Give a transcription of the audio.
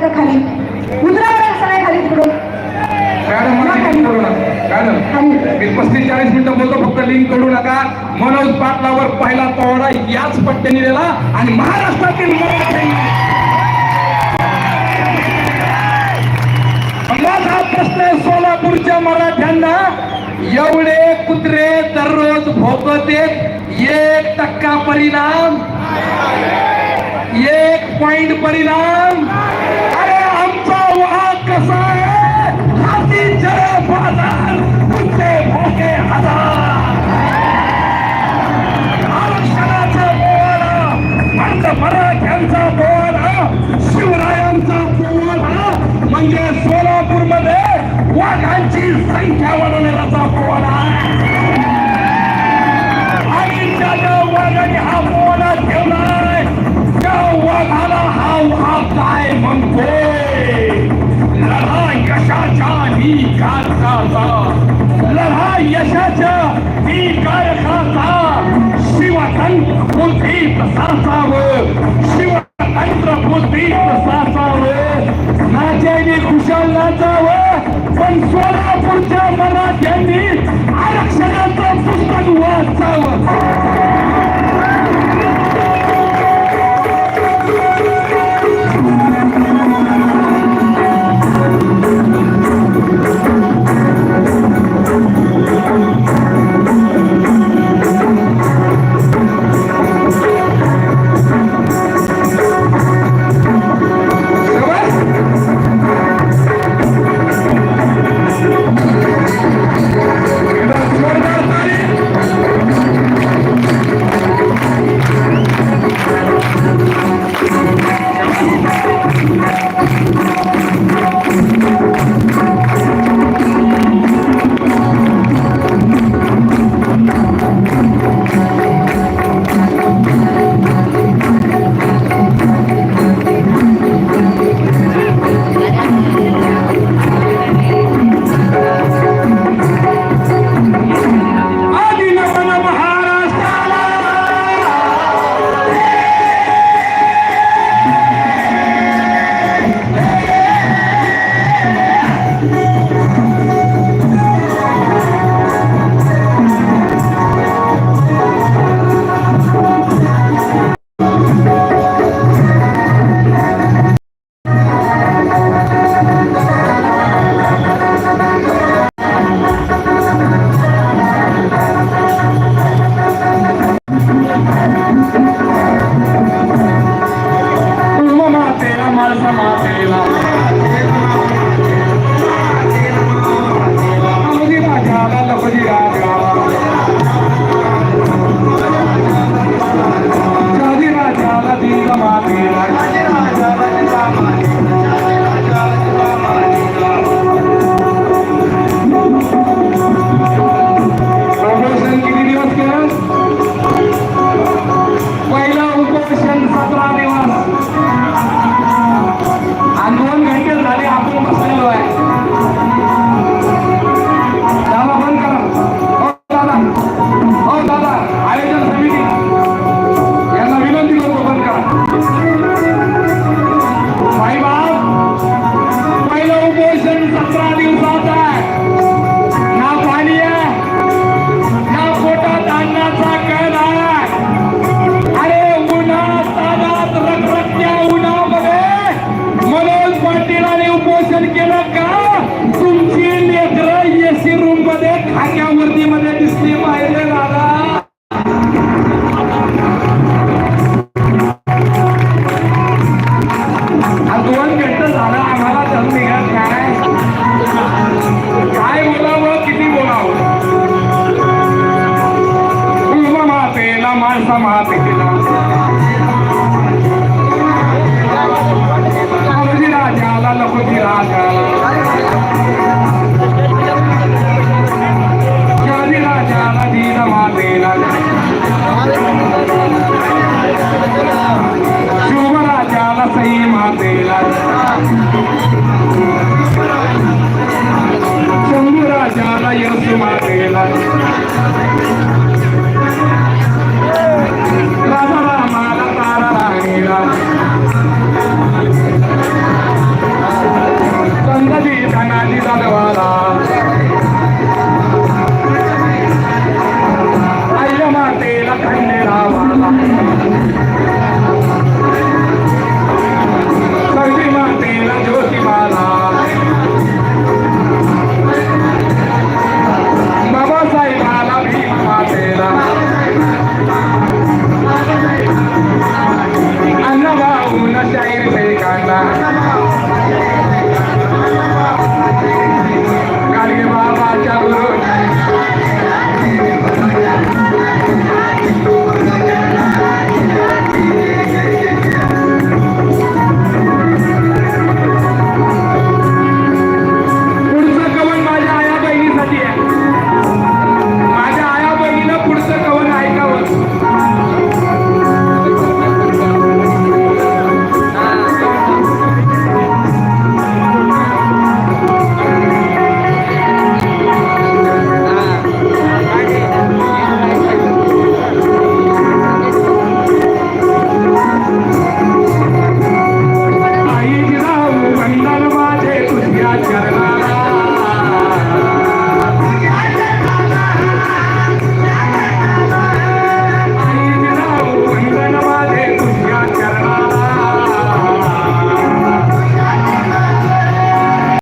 का खाली. उतरा बरं सगळे खाली तिकडून. मी पस्तीस चाळीस मिनिटं बोलतो फक्त लिंक करू नका. मनोज पाटलावर पहिला पोवाडा याच पट्ट्याने दिला आणि महाराष्ट्रातील माझा प्रश्न सोलापूरच्या मराठ्यांना एवढे कुत्रे दररोज भोगत एक टक्का परिणाम. एक पॉइंट परिणाम. मराठ्यांचा पोवाडा शिवरायांचा पोवाडा म्हणजे सोलापूरमध्ये वाघांची संख्या वाढवण्याचा पोवाडा आणि त्या वाघाने हा पोवाडा ठेवलाय. त्या वाघाला हा वाघ काय म्हणतोय? यशाच्या ही कारकाचा लढा यशाच्या ही कारकाचा शिवतंत्र बुद्धीत साचावं शिवतंत्र बुद्धीत साचावं नाच्याने खुशाल नाचावं. पण सोलापूरच्या मराठ्यांनी मातेला माणसा मातेला लखोजी राजाला लखोजी राजाला शिवाजी दीन सई शंभू